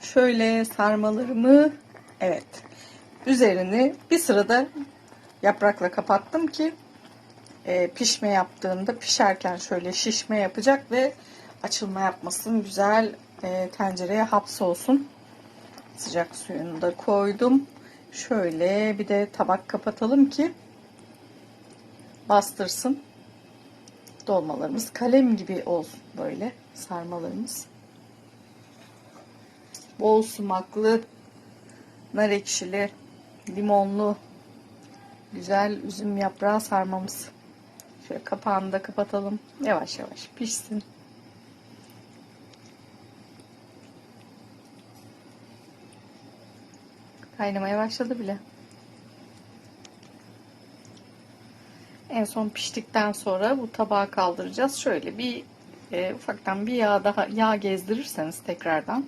Şöyle sarmalarımı evet üzerini bir sırada yaprakla kapattım ki e, pişme yaptığında pişerken şöyle şişme yapacak ve açılma yapmasın. Güzel e, tencereye hapsolsun. Sıcak suyunu da koydum. Şöyle bir de tabak kapatalım ki bastırsın. Dolmalarımız kalem gibi olsun böyle sarmalarımız. Bol sumaklı, nar ekşili, limonlu, güzel üzüm yaprağı sarmamız. Şöyle kapağını da kapatalım. Yavaş yavaş pişsin. Kaynamaya başladı bile. En son piştikten sonra bu tabağa kaldıracağız. Şöyle bir e, ufaktan bir yağ daha yağ gezdirirseniz tekrardan